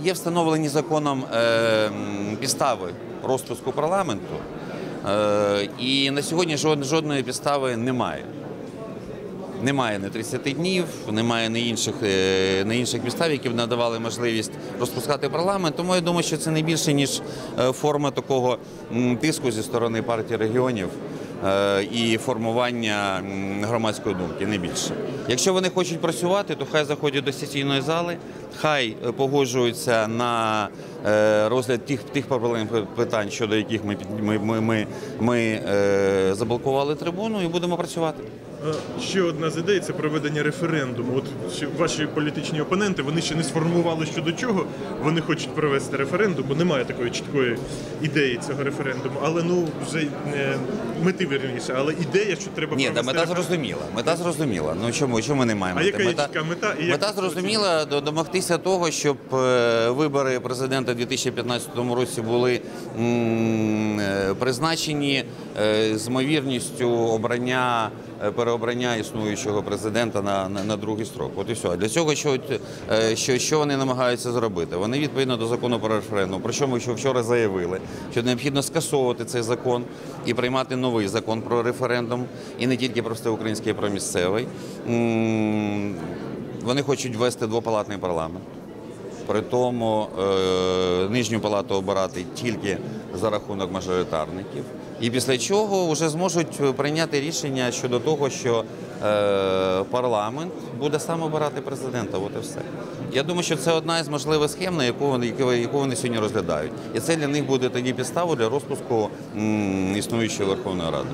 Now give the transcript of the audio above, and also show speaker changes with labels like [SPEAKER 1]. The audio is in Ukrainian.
[SPEAKER 1] Є встановлені законом е, підстави розпуску парламенту, е, і на сьогодні жодної підстави немає. Немає ні 30 днів, немає ні інших, е, ні інших підстав, які б надавали можливість розпускати парламент. Тому я думаю, що це не більше ніж е, форма такого тиску зі сторони партії регіонів і формування громадської думки, не більше. Якщо вони хочуть працювати, то хай заходять до сесійної зали, хай е, погоджуються на е, розгляд тих, тих проблем питань, щодо яких ми, ми, ми, ми, ми е, заблокували трибуну, і будемо працювати.
[SPEAKER 2] Е, Ще одна з ідей це проведення референдуму. От ваші політичні опоненти вони ще не сформували щодо чого вони хочуть провести референдум, бо немає такої чіткої ідеї цього референдуму. Але ну вже е, мети вірніше, але ідея, що треба
[SPEAKER 1] Ні,
[SPEAKER 2] провести
[SPEAKER 1] мета
[SPEAKER 2] референдум.
[SPEAKER 1] зрозуміла. Мета зрозуміла. Ну чому, чому ми не маємо?
[SPEAKER 2] А
[SPEAKER 1] мета?
[SPEAKER 2] яка є
[SPEAKER 1] мета,
[SPEAKER 2] чітка мета і як
[SPEAKER 1] мета зрозуміла домогтися того, щоб е, вибори президента у 2015 році були е, призначені е, з ймовірністю обрання. е, Переобрання існуючого президента на, на, на другий строк. От і все. Для цього що, що, що вони намагаються зробити? Вони відповідно до закону про референдум. Причому що ми що вчора заявили, що необхідно скасовувати цей закон і приймати новий закон про референдум, і не тільки про всеукраїнський, а про місцевий. Вони хочуть ввести двопалатний парламент. При тому е, нижню палату обирати тільки за рахунок мажоритарників. І після чого вже зможуть прийняти рішення щодо того, що е, парламент буде сам обирати президента. От і все. Я думаю, що це одна із можливих схем, на яку вони, яку- вони сьогодні розглядають. І це для них буде тоді підставою для розпуску існуючої Верховної Ради.